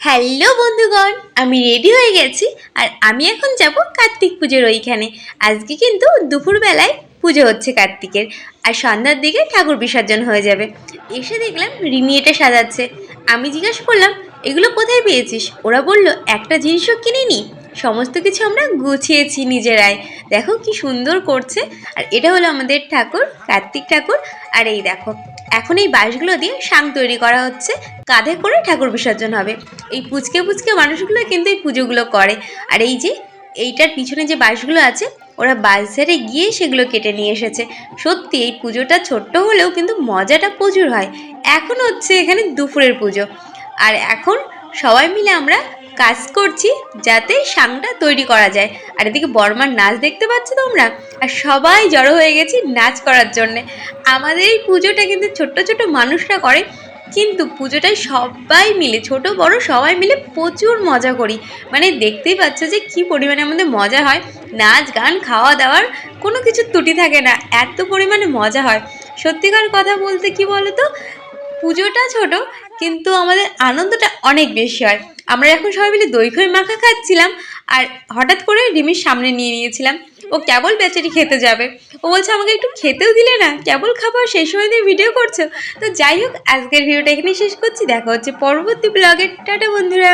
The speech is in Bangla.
হ্যালো বন্ধুগণ, আমি রেডি হয়ে গেছি আর আমি এখন যাব কার্তিক পুজোর ওইখানে। আজকে কিন্তু দুপুরবেলায় পুজো হচ্ছে কার্তিকের আর সন্ধ্যার দিকে ঠাকুর বিসর্জন হয়ে যাবে। এসে দেখলাম রিমি এটা সাজাচ্ছে। আমি জিজ্ঞাসা করলাম, এগুলো কোথায় পেয়েছিস? ওরা বলল, একটা জিনিসও কিনে কিনিনি। সমস্ত কিছু আমরা গুছিয়েছি নিজেরাই। দেখো কি সুন্দর করছে। আর এটা হলো আমাদের ঠাকুর, কার্তিক ঠাকুর। আর এই দেখো এখন এই বাঁশগুলো দিয়ে শাং তৈরি করা হচ্ছে। কাঁধে করে ঠাকুর বিসর্জন হবে। এই পুচকে পুচকে মানুষগুলো কিন্তু এই পুজোগুলো করে। আর এই যে এইটার পিছনে যে বাঁশগুলো আছে, ওরা বাজারে গিয়ে সেগুলো কেটে নিয়ে এসেছে। সত্যি, এই পুজোটা ছোট্ট হলেও কিন্তু মজাটা প্রচুর হয়। এখন হচ্ছে এখানে দুপুরের পুজো। আর এখন সবাই মিলে আমরা কাজ করছি যাতে শাংটা তৈরি করা যায়। আর এদিকে বর্মার নাচ দেখতে পাচ্ছ তোমরা? আর সবাই জড়ো হয়ে গেছি নাচ করার জন্যে। আমাদের এই পুজোটা কিন্তু ছোট্ট ছোট মানুষরা করে, কিন্তু পুজোটায় সবাই মিলে, ছোট, বড় সবাই মিলে প্রচুর মজা করি। মানে দেখতেই পাচ্ছ যে কি পরিমাণে আমাদের মজা হয়। নাচ, গান, খাওয়া দাওয়ার কোনো কিছু ত্রুটি থাকে না, এত পরিমাণে মজা হয়। সত্যিকার কথা বলতে কি বলো তো পুজোটা ছোট, কিন্তু আমাদের আনন্দটা অনেক বেশি হয়। আমরা এখন সবাই মিলে দই খই মাখা খাচ্ছিলাম আর হঠাৎ করে রিমির সামনে নিয়ে নিয়েছিলাম। ও কেবল বেচারি খেতে যাবে। ও বলছে, আমাকে একটু খেতেও দিলে না, কেবল খাবার সেই সময় দিয়ে ভিডিও করছ। তো যাই হোক, আজকের ভিডিওটা এখানে শেষ করছি। দেখা হচ্ছে পরবর্তী ব্লগের টাটা বন্ধুরা।